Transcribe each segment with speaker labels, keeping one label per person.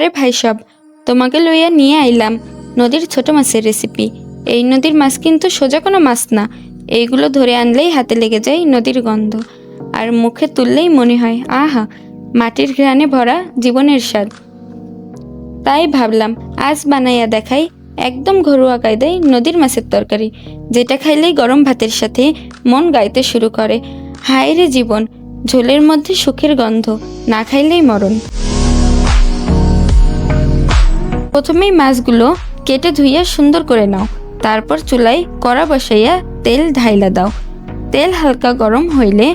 Speaker 1: আরে ভাই সব, তোমাকে লইয়া নিয়ে আইলাম, নদীর ছোট মাছের রেসিপি এই নদীর মাছ কিন্তু সোজা কোনো মাছ না, এইগুলো ধরে আনলেই হাতে লেগে যায় নদীর গন্ধ। আর মুখে তুললেই মনে হয়, আহা, মাটির ঘ্রাণে ভরা জীবনের স্বাদ। তাই ভাবলাম, আজ বানাইয়া দেখাই একদম ঘরোয়া কায়দায় নদীর মাছের তরকারি, যেটা খাইলেই গরম ভাতের সাথে মন গাইতে শুরু করে। হায় রে জীবন, ঝোলের মধ্যে সুখের গন্ধ, না খাইলেই মরণ। প্রথমেই মাছগুলো কেটে ধুইয়া সুন্দর করে নাও। তারপর চুলায় কড়া বসাইয়া তেল ঢাইলা দাও। তেল হালকা গরম হইলে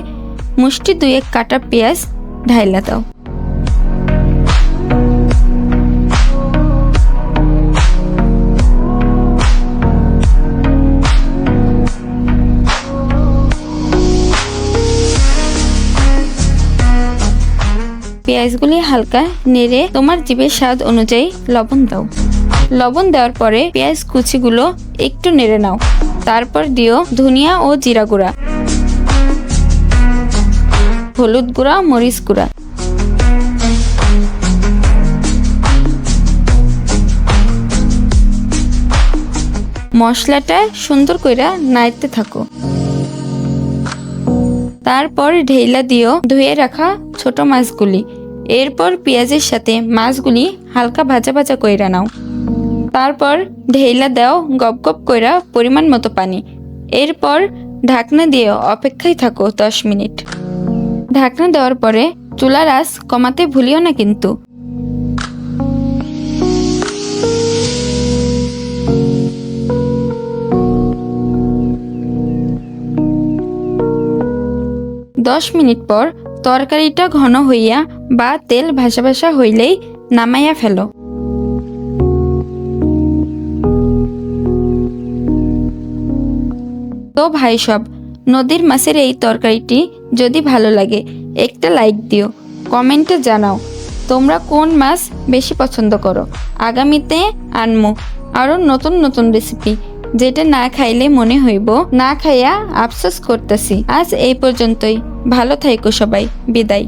Speaker 1: মুষ্টি দুয়েক কাটা পেঁয়াজ ঢাইলা দাও। পেঁয়াজগুলি হালকা নেড়ে তোমার জিভের স্বাদ অনুযায়ী লবণ দাও। লবণ দেওয়ার পরে পেঁয়াজ কুচিগুলো একটু নেড়ে নাও। তারপর দিও ধনিয়া ও জিরা গুঁড়া। হলুদ গুঁড়া, মরিচ গুঁড়া। মশলাটা সুন্দর কইরা নাড়তে থাকো। তারপর ঢেইলা দিও ধুয়ে রাখা ছোট মাছগুলি। এরপর পেঁয়াজের সাথে মাছগুলি হালকা ভাজা ভাজা কইরা নাও। তারপর ঢেইলা দাও গপ গপ কইরা পরিমাণ মতো পানি। এরপর ঢাকনা দিয়ে অপেক্ষায় থাকো দশ মিনিট। ঢাকনা দেওয়ার পরে চুলার আঁচ কমাতে ভুলিও না কিন্তু। দশ মিনিট পর তরকারিটা ঘন হইয়া বা তেল ভাসা ভাসা হইলেই নামাইয়া ফেলো। তো ভাই সব, নদীর মাছের এই তরকারিটি যদি ভালো লাগে, একটা লাইক দিও, কমেন্টে জানাও, তোমরা কোন মাছ বেশি পছন্দ করো? আগামীতে আনমো আরও নতুন নতুন রেসিপি যেটা না খাইলে মনে হইব, না খাইয়া আফসোস করতেছি। আজ এই পর্যন্তই। ভালো থাইকো সবাই বিদায়।